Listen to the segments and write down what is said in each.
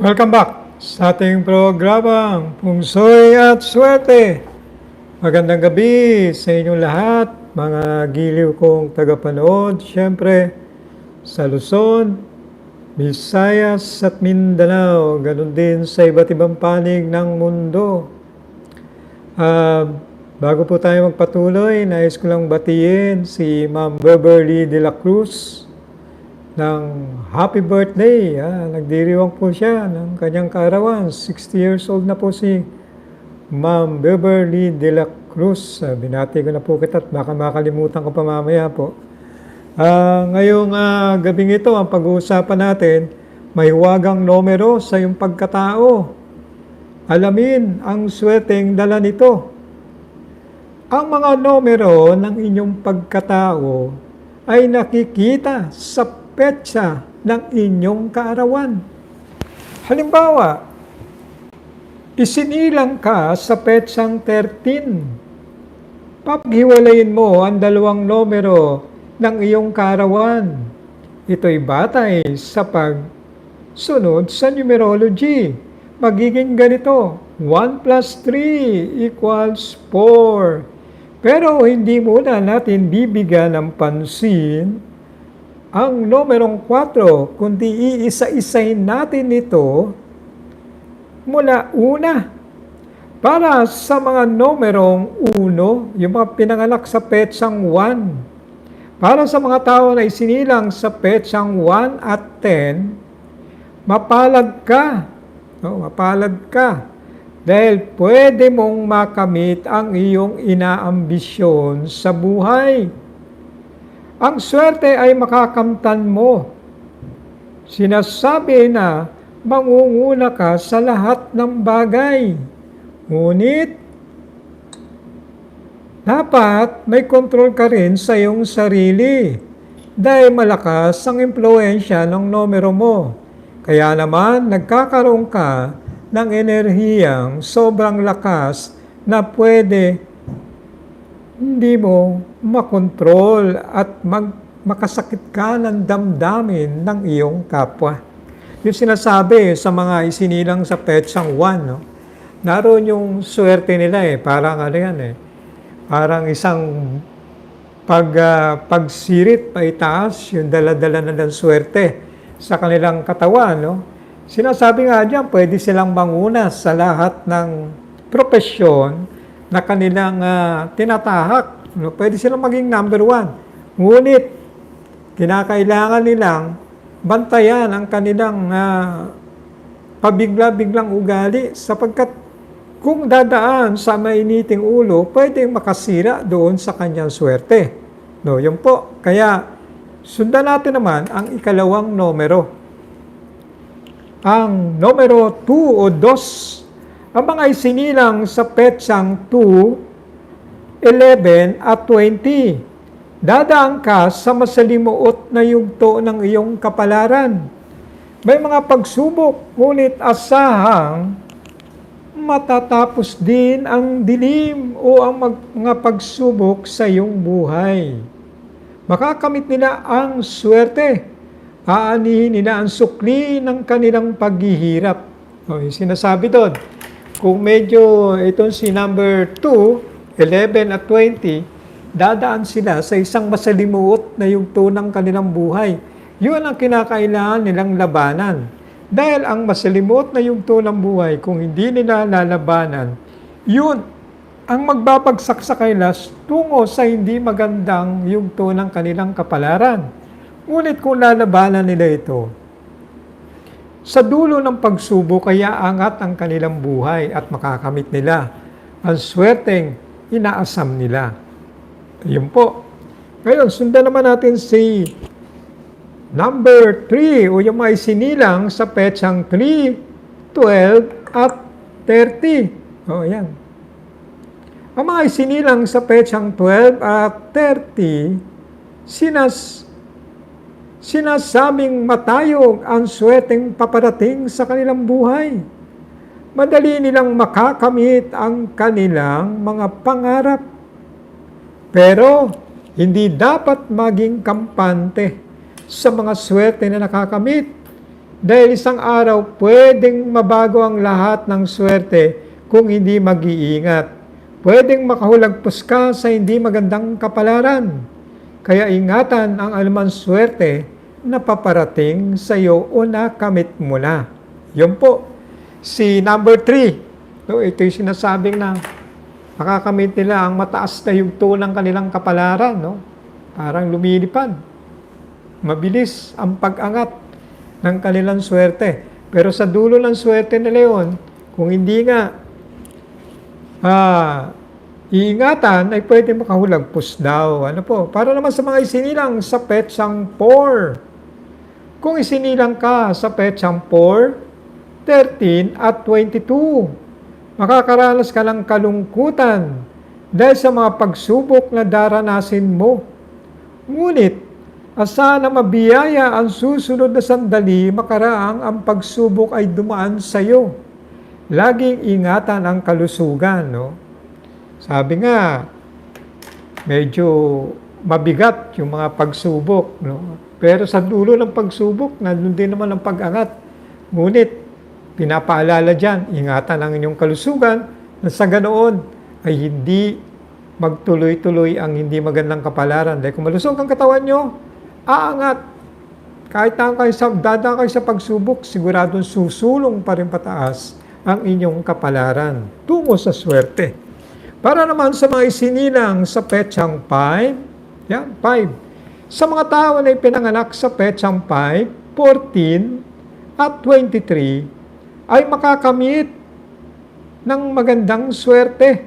Welcome back sa ating programang Pungsoy at Swerte. Magandang gabi sa inyong lahat, mga giliw kong tagapanood. Siyempre, sa Luzon, Visayas at Mindanao, ganun din sa iba't ibang panig ng mundo. Ah, bago po tayo magpatuloy, nais ko lang batiin si Ma'am Beverly de la Cruz ng happy birthday. Ah, nagdiriwang po siya ng kanyang kaarawan. 60 years old na po si Ma'am Beverly de la Cruz. Ah, binati ko na po kita at baka makalimutan ko pa mamaya po. Ah, ngayong ah, gabing ito, ang pag-uusapan natin, may huwagang numero sa iyong pagkatao. Alamin ang swerteng dala nito. Ang mga numero ng inyong pagkatao ay nakikita sa petsa ng inyong kaarawan. Halimbawa, isinilang ka sa petsang 13. Papaghiwalayin mo ang dalawang numero ng iyong kaarawan. Ito'y batay sa pagsunod sa numerology. Magiging ganito, 1 plus 3 equals 4. Pero hindi muna natin bibigyan ng pansin ang numerong 4, kundi iisa-isahin natin ito mula una. Para sa mga numerong 1, yung mga pinanganak sa petsang 1, para sa mga tao na isinilang sa petsang 1 at 10, mapalad ka. No, mapalad ka. Dahil pwede mong makamit ang iyong inaambisyon sa buhay. Ang swerte ay makakamtan mo. Sinasabi na mangunguna ka sa lahat ng bagay. Ngunit, dapat may control ka rin sa iyong sarili dahil malakas ang impluensya ng numero mo. Kaya naman, nagkakaroon ka ng enerhiyang sobrang lakas na pwede hindi mo makontrol at mag, makasakit ka ng damdamin ng iyong kapwa. Yung sinasabi sa mga isinilang sa petsang 1, no? naroon yung swerte nila eh, parang ano yan eh, parang isang pag, uh, pagsirit pa itaas, yung dala-dala na ng swerte sa kanilang katawan. No? Sinasabi nga dyan, pwede silang manguna sa lahat ng propesyon na kanilang uh, tinatahak. No? Pwede silang maging number one. Ngunit, kinakailangan nilang bantayan ang kanilang uh, pabigla-biglang ugali sapagkat kung dadaan sa mainiting ulo, pwedeng makasira doon sa kanyang swerte. No, yun po. Kaya, sundan natin naman ang ikalawang numero. Ang numero 2 o 2, ang mga isinilang sa petsang 2, 11 at 20. Dadaan ka sa masalimuot na yugto ng iyong kapalaran. May mga pagsubok, ngunit asahang matatapos din ang dilim o ang mga pagsubok sa iyong buhay. Makakamit nila ang swerte. Aanihin nila ang sukli ng kanilang paghihirap. O, sinasabi doon, kung medyo itong si number 2, 11 at 20, dadaan sila sa isang masalimuot na yugto ng kanilang buhay. Yun ang kinakailangan nilang labanan. Dahil ang masalimuot na yugto ng buhay, kung hindi nila lalabanan, yun ang magbabagsak sa kailas tungo sa hindi magandang yugto ng kanilang kapalaran. Ngunit kung lalabanan nila ito, sa dulo ng pagsubok kaya angat ang kanilang buhay at makakamit nila ang swerteng inaasam nila. Ayun po. Ngayon, sundan naman natin si number 3 o yung mga isinilang sa petsang 3, 12 at 30. O, yan. Ang mga isinilang sa petsang 12 at 30, sinas sinasabing matayog ang swerteng paparating sa kanilang buhay. Madali nilang makakamit ang kanilang mga pangarap. Pero hindi dapat maging kampante sa mga swerte na nakakamit Dahil isang araw, pwedeng mabago ang lahat ng swerte kung hindi mag-iingat. Pwedeng makahulagpos ka sa hindi magandang kapalaran. Kaya ingatan ang alamang swerte na paparating sa iyo o nakamit mo na. Yun po. Si number three, no, ito yung sinasabing na makakamit nila ang mataas na yugto ng kanilang kapalaran. No? Parang lumilipad. Mabilis ang pag-angat ng kanilang swerte. Pero sa dulo ng swerte na leon, kung hindi nga ah, iingatan, ay pwede makahulagpos daw. Ano po? Para naman sa mga isinilang sa petsang 4. Kung isinilang ka sa petsang 4, 13 at 22, makakaranas ka ng kalungkutan dahil sa mga pagsubok na daranasin mo. Ngunit, asa na mabiyaya ang susunod na sandali, makaraang ang pagsubok ay dumaan sa iyo. Laging ingatan ang kalusugan, no? Sabi nga, medyo mabigat yung mga pagsubok, no? Pero sa dulo ng pagsubok, nandun din naman ang pag-angat. Ngunit, pinapaalala dyan, ingatan ang inyong kalusugan na sa ganoon ay hindi magtuloy-tuloy ang hindi magandang kapalaran. Dahil kung malusog ang katawan nyo, aangat. Kahit na kayo sa, dada kayo sa pagsubok, siguradong susulong pa rin pataas ang inyong kapalaran tungo sa swerte. Para naman sa mga isinilang sa petsang 5, yan, 5. Sa mga tao na ipinanganak sa petsang 5, 14 at 23, ay makakamit ng magandang swerte,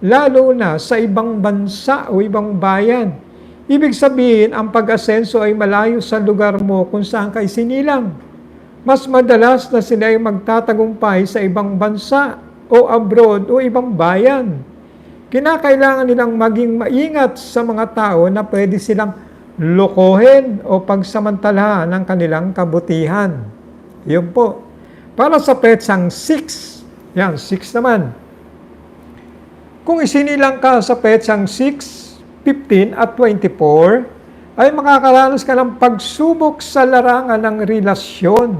lalo na sa ibang bansa o ibang bayan. Ibig sabihin, ang pag-asenso ay malayo sa lugar mo kung saan ka isinilang. Mas madalas na sila ay magtatagumpay sa ibang bansa o abroad o ibang bayan. Kinakailangan nilang maging maingat sa mga tao na pwede silang lokohin o pagsamantalahan ng kanilang kabutihan. Yun po. Para sa petsang 6, yan, 6 naman. Kung isinilang ka sa petsang 6, 15 at 24, ay makakaranas ka ng pagsubok sa larangan ng relasyon.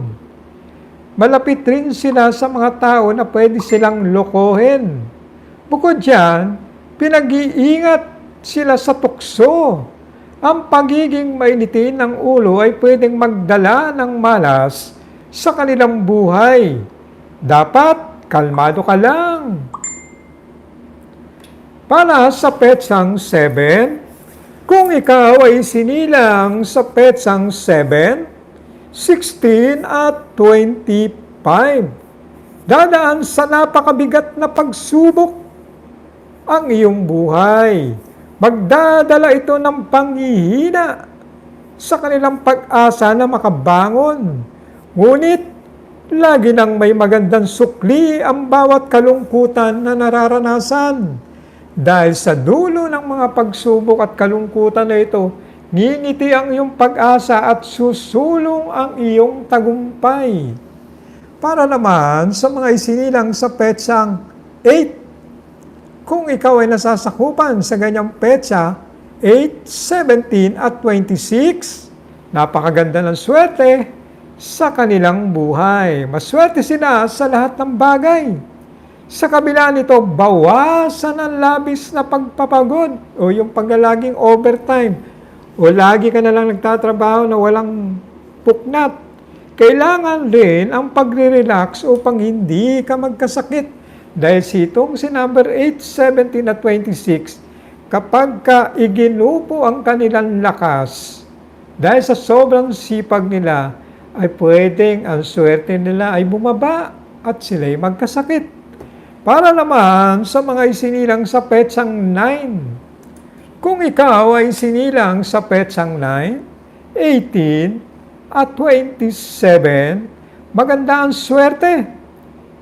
Malapit rin sila sa mga tao na pwede silang lokohin. Bukod dyan, pinag-iingat sila sa tukso. Ang pagiging mainitin ng ulo ay pwedeng magdala ng malas sa kanilang buhay. Dapat kalmado ka lang. Para sa petsang 7, kung ikaw ay sinilang sa petsang 7, 16 at 25, dadaan sa napakabigat na pagsubok ang iyong buhay. Magdadala ito ng panghihina sa kanilang pag-asa na makabangon. Ngunit, lagi nang may magandang sukli ang bawat kalungkutan na nararanasan. Dahil sa dulo ng mga pagsubok at kalungkutan na ito, ngingiti ang iyong pag-asa at susulong ang iyong tagumpay. Para naman sa mga isinilang sa petsang 8, kung ikaw ay nasasakupan sa ganyang petsa, 8, 17 at 26, napakaganda ng swerte sa kanilang buhay. Maswerte sila sa lahat ng bagay. Sa kabila nito, bawasan ang labis na pagpapagod o yung paglalaging overtime o lagi ka na lang nagtatrabaho na walang puknat. Kailangan rin ang pagre-relax upang hindi ka magkasakit. Dahil sitong si number 8, 17 at 26, kapag ka iginupo ang kanilang lakas, dahil sa sobrang sipag nila, ay pwedeng ang swerte nila ay bumaba at sila'y magkasakit. Para naman sa mga isinilang sa petsang 9. Kung ikaw ay sinilang sa petsang 9, 18 at 27, maganda ang swerte.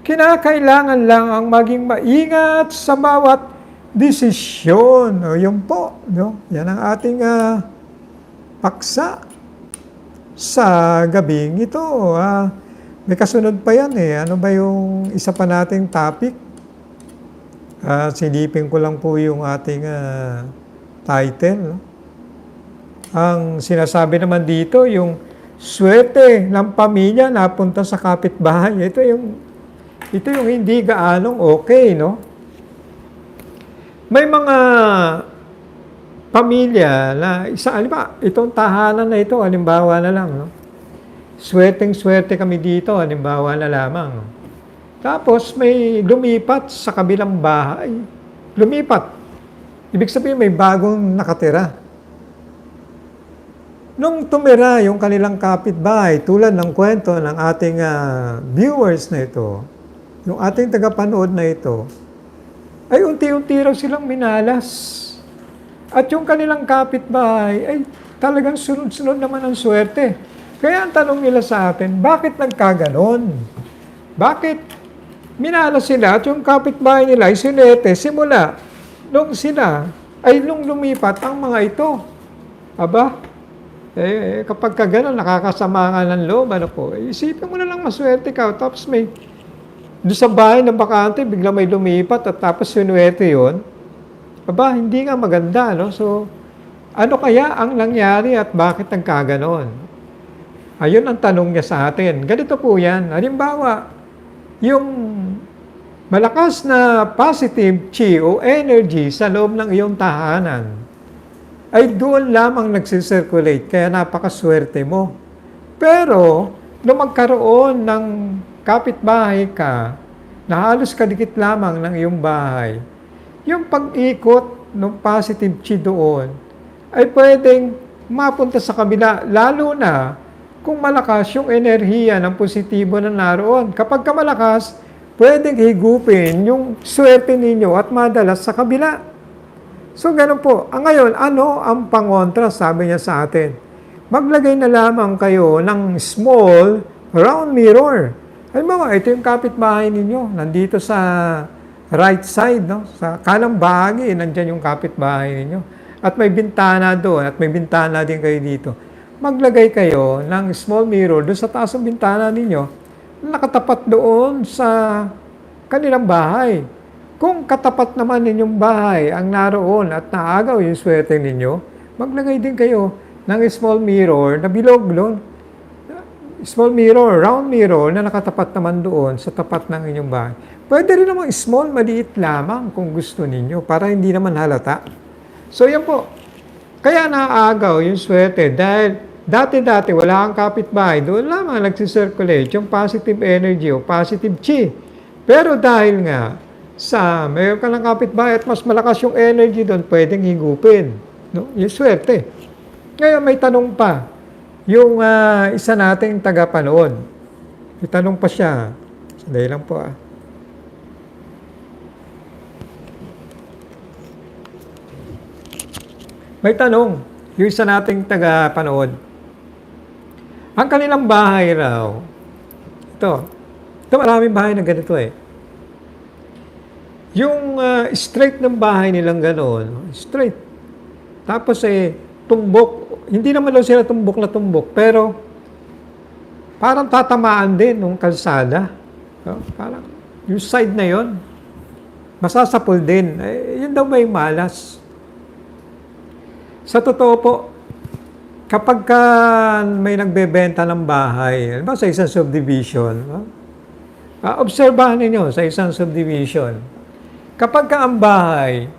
Kinakailangan lang ang maging maingat sa bawat desisyon. O yun po, no? yan ang ating uh, paksa sa gabing ito. Uh, may kasunod pa yan eh. Ano ba yung isa pa nating topic? Uh, silipin ko lang po yung ating uh, title. Ang sinasabi naman dito, yung swerte ng pamilya napunta sa kapitbahay. Ito yung ito yung hindi gaanong okay, no? May mga pamilya na isa, alimba, itong tahanan na ito, halimbawa na lang, no? Swerteng-swerte kami dito, halimbawa na lamang. Tapos may lumipat sa kabilang bahay. Lumipat. Ibig sabihin may bagong nakatira. Nung tumira yung kanilang kapitbahay, tulad ng kwento ng ating ah, viewers na ito, yung ating tagapanood na ito, ay unti-unti raw silang minalas. At yung kanilang kapitbahay ay talagang sunod-sunod naman ang swerte. Kaya ang tanong nila sa atin, bakit nagkaganon? Bakit minalas sila at yung kapitbahay nila ay sinete simula nung sila ay nung lumipat ang mga ito. Aba, eh, eh, kapag ka ganun, nakakasama nga ng loob, ano po, eh, isipin mo na lang maswerte ka, tapos may, doon sa bahay ng bakante, bigla may lumipat, at tapos sinuwerte yon aba, hindi nga maganda, no? So, ano kaya ang nangyari at bakit nagkaganon? Ayun ang tanong niya sa atin. Ganito po yan. Halimbawa, yung malakas na positive chi o energy sa loob ng iyong tahanan, ay doon lamang nagsisirculate, kaya napakaswerte mo. Pero, nung magkaroon ng kapitbahay ka, na halos kadikit lamang ng iyong bahay, yung pag-ikot ng positive chi doon, ay pwedeng mapunta sa kabila, lalo na kung malakas yung enerhiya ng positibo na naroon. Kapag ka malakas, pwedeng higupin yung swerte ninyo at madalas sa kabila. So, ganun po. Ang ngayon, ano ang pangontra, sabi niya sa atin? Maglagay na lamang kayo ng small round mirror. Halimbawa, ito yung kapitbahay ninyo. Nandito sa right side, no? sa kanang bahagi, nandyan yung kapitbahay ninyo. At may bintana doon, at may bintana din kayo dito. Maglagay kayo ng small mirror doon sa taas ng bintana ninyo, nakatapat doon sa kanilang bahay. Kung katapat naman ninyong bahay ang naroon at naagaw yung swerte ninyo, maglagay din kayo ng small mirror na bilog doon. Small mirror, round mirror na nakatapat naman doon sa tapat ng inyong bahay. Pwede rin naman small, maliit lamang kung gusto ninyo para hindi naman halata. So yan po. Kaya naaagaw yung swerte dahil dati-dati wala kang kapitbahay, doon lamang nagsisirculate yung positive energy o positive chi. Pero dahil nga sa mayroon ka ng kapitbahay at mas malakas yung energy doon, pwedeng higupin. No? Yung swerte. Ngayon may tanong pa. Yung ah, isa nating tagapanood. May tanong pa siya. Sandali lang po ah. May tanong, yung isa nating taga-panood. Ang kanilang bahay raw, ito, ito maraming bahay na ganito eh. Yung ah, straight ng bahay nilang gano'n, straight. Tapos eh, tumbok, hindi naman daw sila tumbok na tumbok, pero parang tatamaan din nung kalsada. No? Parang yung side na yon masasapol din. Eh, yun daw may malas. Sa totoo po, kapag ka may nagbebenta ng bahay, ba sa isang subdivision, no? Ah, obserbahan ninyo sa isang subdivision. Kapag ka ang bahay,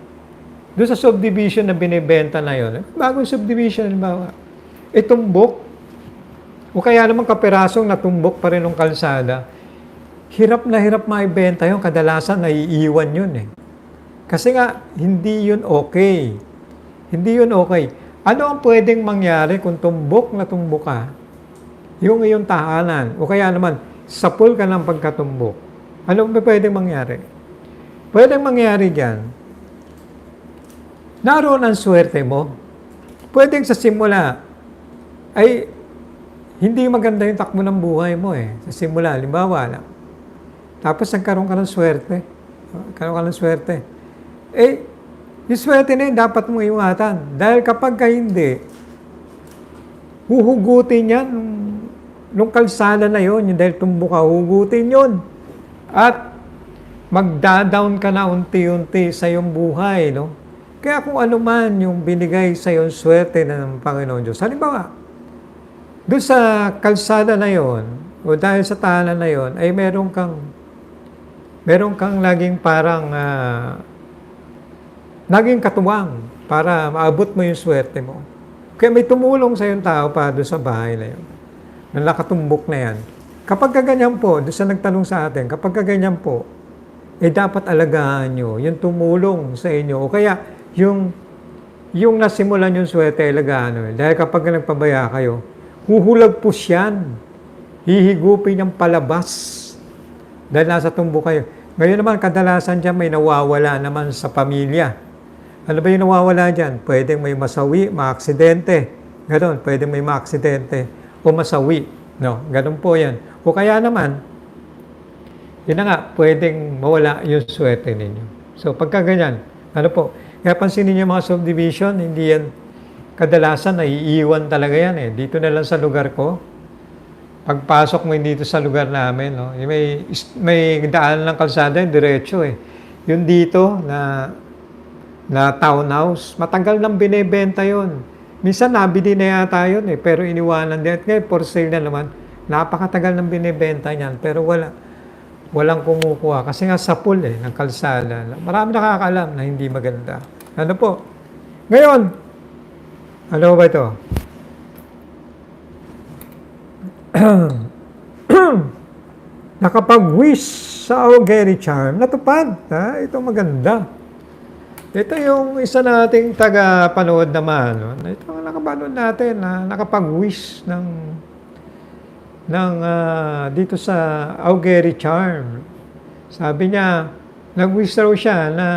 doon sa subdivision na binibenta na yon, bagong subdivision, halimbawa, itumbok, o kaya naman kaperasong natumbok pa rin ng kalsada, hirap na hirap maibenta yun, kadalasan naiiwan yun eh. Kasi nga, hindi yun okay. Hindi yun okay. Ano ang pwedeng mangyari kung tumbok na tumbok ka? Yung iyong tahanan. O kaya naman, sapul ka ng pagkatumbok. Ano ba pwedeng mangyari? Pwedeng mangyari dyan, naroon ang swerte mo. Pwedeng sa simula, ay hindi maganda yung takbo ng buhay mo eh. Sa simula, limbawa lang. Tapos nagkaroon ka ng swerte. Nagkaroon ka ng swerte. Eh, yung swerte na yun, dapat mong iwatan. Dahil kapag ka hindi, huhugutin yan nung, nung kalsada na yun, yung dahil tumbo ka, huhugutin yun. At magda-down ka na unti-unti sa iyong buhay, no? Kaya kung ano man yung binigay sa iyong swerte ng Panginoon Diyos. Halimbawa, doon sa kalsada na yon o dahil sa tahanan na yon ay meron kang meron kang laging parang ah, naging katuwang para maabot mo yung swerte mo. Kaya may tumulong sa yung tao pa doon sa bahay na yun. Na nakatumbok na yan. Kapag kaganyan po, doon sa nagtanong sa atin, kapag kaganyan po, eh dapat alagaan nyo yung tumulong sa inyo. O kaya yung yung nasimulan yung swerte, alagaan nyo. Dahil kapag nagpabaya kayo, huhulag po yan. Hihigupin yung palabas. Dahil nasa tumbo kayo. Ngayon naman, kadalasan dyan may nawawala naman sa pamilya. Ano ba yung nawawala dyan? Pwedeng may masawi, maaksidente. Ganon, pwedeng may maaksidente o masawi. No, ganon po yan. O kaya naman, yun na nga, pwedeng mawala yung swerte ninyo. So, pagka ganyan, ano po, kaya pansinin niyo mga subdivision, hindi yan, kadalasan naiiwan talaga yan eh. Dito na lang sa lugar ko, pagpasok mo dito sa lugar namin, no, yung may, may daan ng kalsada, yung diretso eh. Yung dito na na townhouse, matagal nang binebenta yon. Minsan nabili na yata yun eh, pero iniwanan din. At ngayon, for sale na naman, napakatagal nang binebenta niyan, pero wala, walang kumukuha. Kasi nga sa pool eh, ng kalsada. Marami nakakaalam na hindi maganda. Ano po? Ngayon, ano ba ito? Nakapag-wish sa Augeri Charm, natupad. Ha? Ito maganda. Ito yung isa nating taga-panood naman. No? Ito ang nakapanood natin na nakapag-wish ng ng ah, dito sa Augeri Charm. Sabi niya, nag-wish raw siya na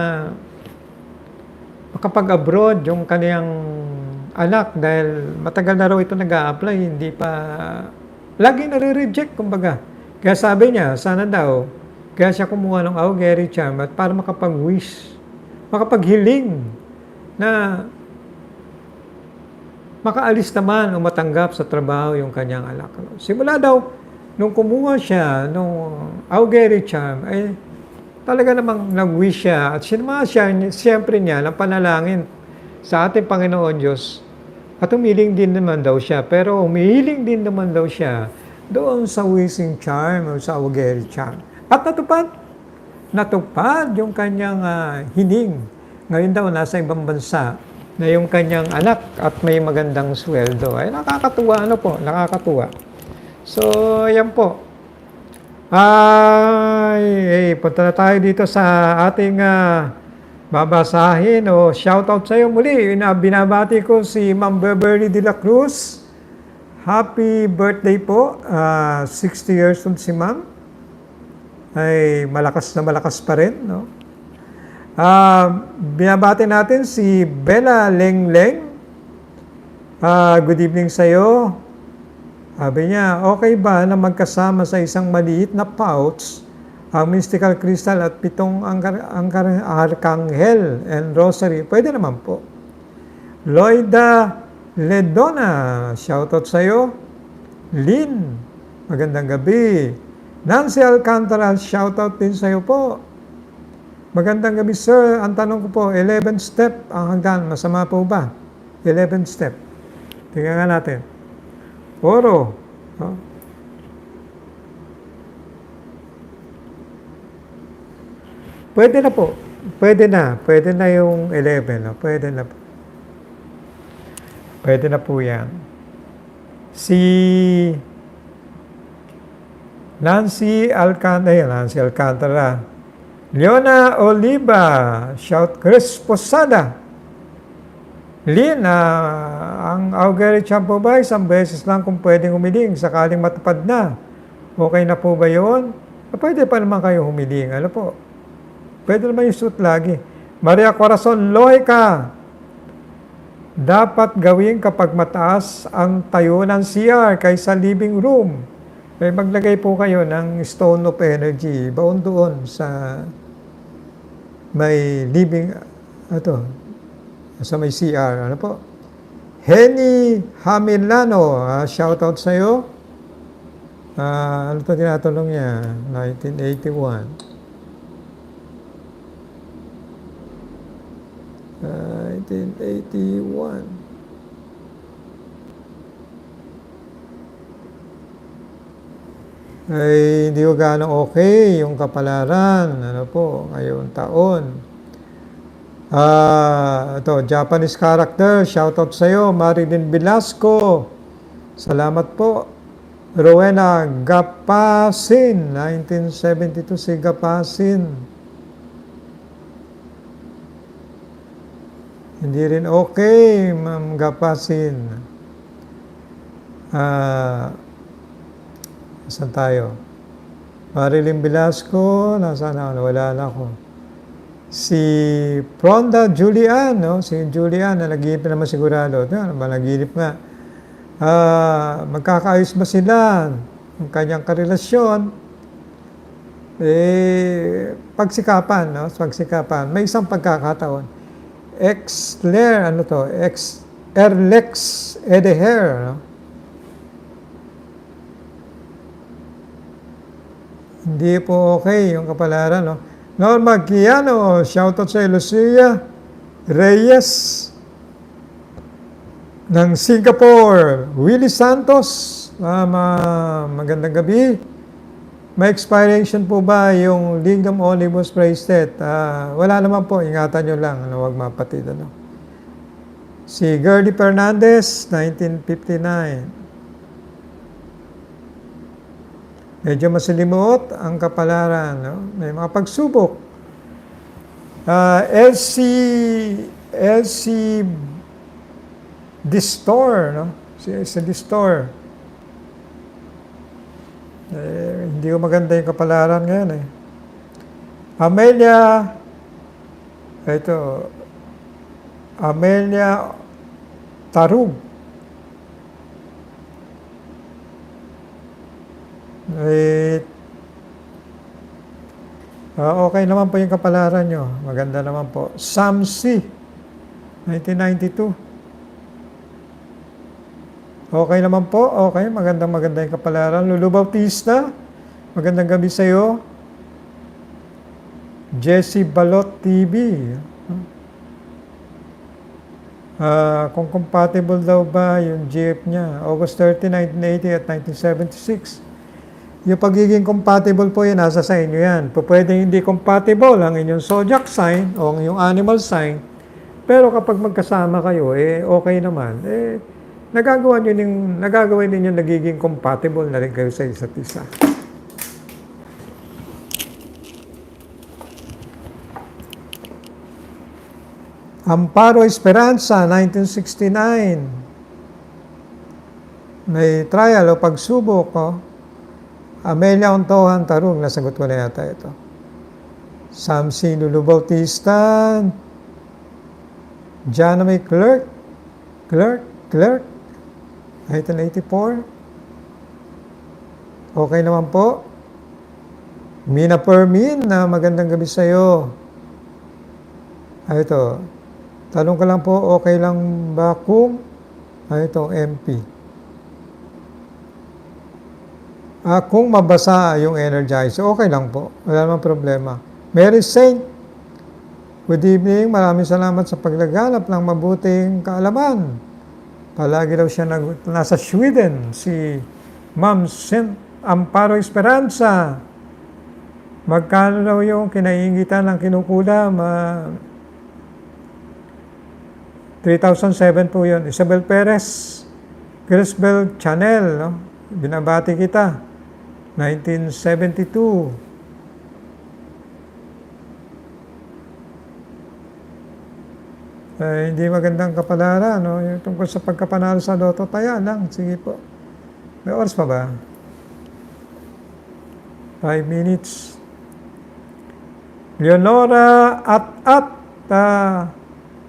makapag-abroad yung kaniyang anak dahil matagal na raw ito nag apply hindi pa lagi nare-reject kumbaga. Kaya sabi niya, sana daw, kaya siya kumuha ng Augeri Charm at para makapag-wish makapaghiling na makaalis naman o matanggap sa trabaho yung kanyang anak. Simula daw, nung kumuha siya, nung Augeri Charm, ay talaga namang nag-wish siya at sinama siya, siyempre niya, ng panalangin sa ating Panginoon Diyos at umiling din naman daw siya. Pero umihiling din naman daw siya doon sa wishing charm o sa Augeri Charm. At natupad natupad yung kanyang ah, hining. Ngayon daw, nasa ibang bansa na yung kanyang anak at may magandang sweldo. Ay, nakakatuwa, ano po, nakakatuwa. So, yan po. Ay, eh, punta na tayo dito sa ating ah, babasahin o shoutout sa iyo muli. Ina- Binabati ko si Ma'am Beverly de la Cruz. Happy birthday po. Ah, 60 years old si Ma'am ay malakas na malakas pa rin. No? Ah, binabati natin si Bella Lengleng. Ah, good evening sa iyo. Sabi niya, okay ba na magkasama sa isang maliit na pouch ang mystical crystal at pitong angkar, angkar, arkanghel and rosary? Pwede naman po. Loida Ledona, shoutout sa iyo. Lynn, magandang gabi. Nancy Alcantara, shoutout din sa iyo po. Magandang gabi sir. Ang tanong ko po, 11 step ang hanggan. Masama po ba? 11 step. Tingnan nga natin. Oro. No? Pwede na po. Pwede na. Pwede na yung 11. No? Pwede na po. Pwede na po yan. Si Nancy Alcantara, Nancy Alcantara. Leona Oliva, shout Chris Posada. Lin, ah, ang Augeri Champo ba, isang beses lang kung pwedeng humiling, sakaling matupad na. Okay na po ba yun? Ah, Pwede pa naman kayo humiling. Ano po? Pwede naman yung suit lagi. Maria Corazon Loica, dapat gawin kapag mataas ang tayo ng CR kaysa living room. Eh, maglagay po kayo ng stone of energy baon doon sa may living, ato, sa may CR. Ano po? Henny Hamilano, uh, shout out sa iyo. Ah, ano to tinatulong niya? 1981. Ah, 1981. Ay hindi ko gaano okay yung kapalaran. Ano po, ngayong taon. Ah, ito, Japanese character. Shoutout sa iyo, Marilyn Velasco. Salamat po. Rowena Gapasin, 1972 si Gapasin. Hindi rin okay, Ma'am Gapasin. Ah, saan tayo? Marilyn Velasco, nasaan na? Wala na ako. Si Pronda Julian, no? Si Julian, na naginip na naman sigurado. Ano ba, naginip nga. Ah, magkakaayos ba sila? Ang kanyang karelasyon, eh, pagsikapan, no? Pagsikapan. May isang pagkakataon. Ex-Ler, ano to? Ex Erlex Edeher, no? Hindi po okay yung kapalaran, no? Norma Kiano, shoutout sa Lucia Reyes ng Singapore. Willie Santos, ah, ma- magandang gabi. May expiration po ba yung Lingam Omnibus Bracelet? Ah, wala naman po, ingatan nyo lang, ano, huwag mapatid. Ano. Si Gertie Fernandez, 1959. Medyo masilimuot ang kapalaran. No? May mga pagsubok. Ah, LC, LC Distor, no? Si, si Distor. Eh, hindi ko maganda yung kapalaran ngayon eh. Amelia, ito, Amelia Tarug. Eh, ah, okay naman po yung kapalaran nyo. Maganda naman po. Sam C. 1992. Okay naman po. Okay. Magandang maganda yung kapalaran. Lulu Bautista. Magandang gabi sa iyo. Jesse Balot TV. Ah, kung compatible daw ba yung GF niya. August 30, 1980 at 1976. Yung pagiging compatible po yan, nasa sa inyo yan. Pwede hindi compatible ang inyong zodiac sign o ang inyong animal sign. Pero kapag magkasama kayo, eh okay naman. Eh, nagagawa nyo yung, nagagawa ninyo nagiging compatible na rin kayo sa isa't isa. Amparo Esperanza, 1969. May trial o pagsubok, oh. Amelia Ontohan Tarong, nasagot ko na yata ito. Samsi Lulu Bautista, May Clerk, Clerk, Clerk, 1984. Okay naman po. Mina Permin, na magandang gabi sa iyo. Ay, ito. Tanong ko lang po, okay lang ba kung, ay ito, MP. Ah, kung mabasa yung energizer, okay lang po. Wala namang problema. Mary Saint, good evening. Maraming salamat sa paglaganap ng mabuting kaalaman. Palagi daw siya nag, nasa Sweden, si Ma'am Saint Amparo Esperanza. Magkano daw yung kinaiingitan ng kinukulam? Ah, 3,007 po yun. Isabel Perez, Crisbel Chanel, no? binabati kita. 1972. Eh, hindi magandang kapalaran, no? Yung tungkol sa pagkapanalo sa loto, taya lang. Sige po. May oras pa ba? Five minutes. Leonora at at ah,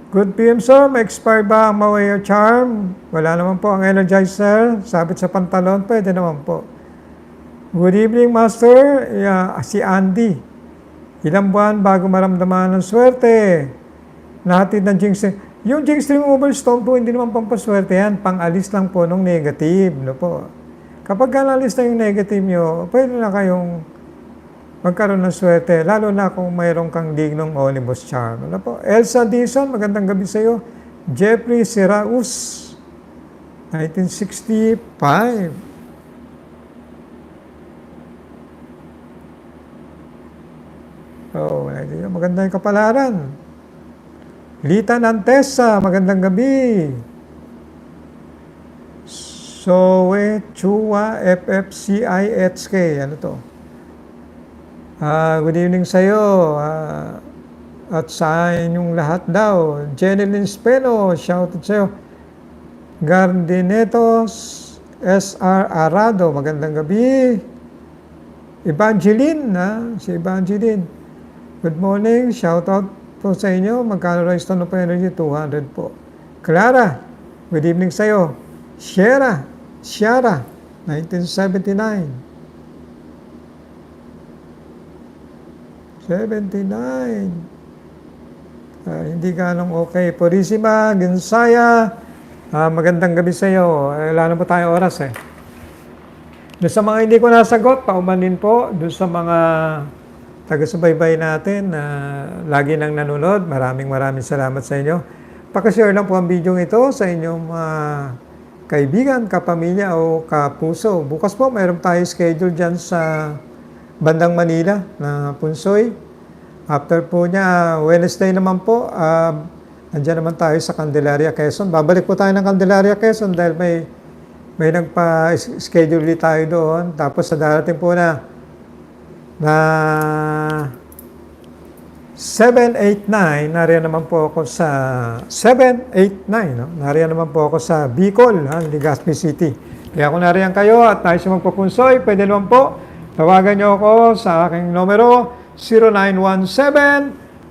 Good PM sir, may expire ba ang Mawaya Charm? Wala naman po ang Energizer. Sabit sa pantalon, pwede naman po. Good evening, Master. Yeah, si Andy. Ilang buwan bago maramdaman ng swerte. Nahatid ng jinx. Yung jinx removal stone po, hindi naman pampaswerte yan. Pang-alis lang po ng negative. No po. Kapag alis na yung negative nyo, pwede na kayong magkaroon ng swerte. Lalo na kung mayroon kang dignong omnibus charm. Ano po? Elsa Dizon, magandang gabi sa iyo. Jeffrey Siraus, 1965. Ay, di- maganda yung kapalaran. Lita Nantesa, magandang gabi. Soe Chua FFCIHK, ano to? Ah, good evening sa iyo. ah, at sa inyong lahat daw. Jeneline Speno, shout out sa iyo. Gardinetos SR Arado, magandang gabi. Evangeline, ha? si Evangeline. Good morning, shout out po sa inyo. Magkano to of energy? 200 po. Clara, good evening sa iyo. Sierra, Sierra, 1979. 79. Ah, hindi ganong okay. Purisima, Ginsaya, ah, magandang gabi sa iyo. Eh, wala na po tayong oras eh. Doon sa mga hindi ko nasagot, paumanin po. Doon sa mga taga-subaybay natin na lagi nang nanonood, maraming maraming salamat sa inyo. Pakishare lang po ang video ito sa inyong mga kaibigan, kapamilya o kapuso. Bukas po mayroon tayo schedule dyan sa bandang Manila na Punsoy. After po niya, Wednesday naman po, uh, andyan naman tayo sa Candelaria, Quezon. Babalik po tayo ng Candelaria, Quezon dahil may may nagpa-schedule tayo doon. Tapos sa darating po na na 789, nariyan naman po ako sa 789, no? nariyan naman po ako sa Bicol, ha, Legazpi City. Kaya kung nariyan kayo at tayo siya magpapunsoy, pwede naman po, tawagan niyo ako sa aking numero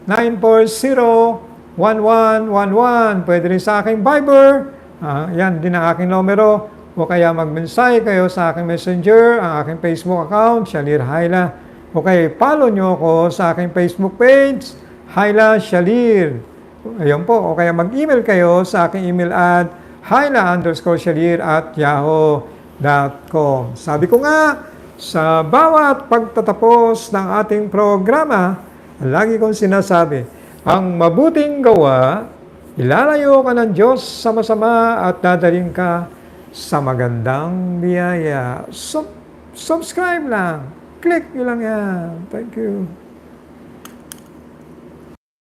0917-940-1111. Pwede rin sa aking Viber, ah, yan din ang aking numero. O kaya mag-mensahe kayo sa aking messenger, ang aking Facebook account, Shalir Haila. O kaya follow nyo ako sa aking Facebook page, Haila Shalir. Ayun po. O kaya mag-email kayo sa aking email at haila underscore shalir at yahoo.com. Sabi ko nga, sa bawat pagtatapos ng ating programa, lagi kong sinasabi, ang mabuting gawa, ilalayo ka ng Diyos sa masama at dadaling ka sa magandang biyaya. Sub- subscribe lang. Click nyo lang yan. Thank you.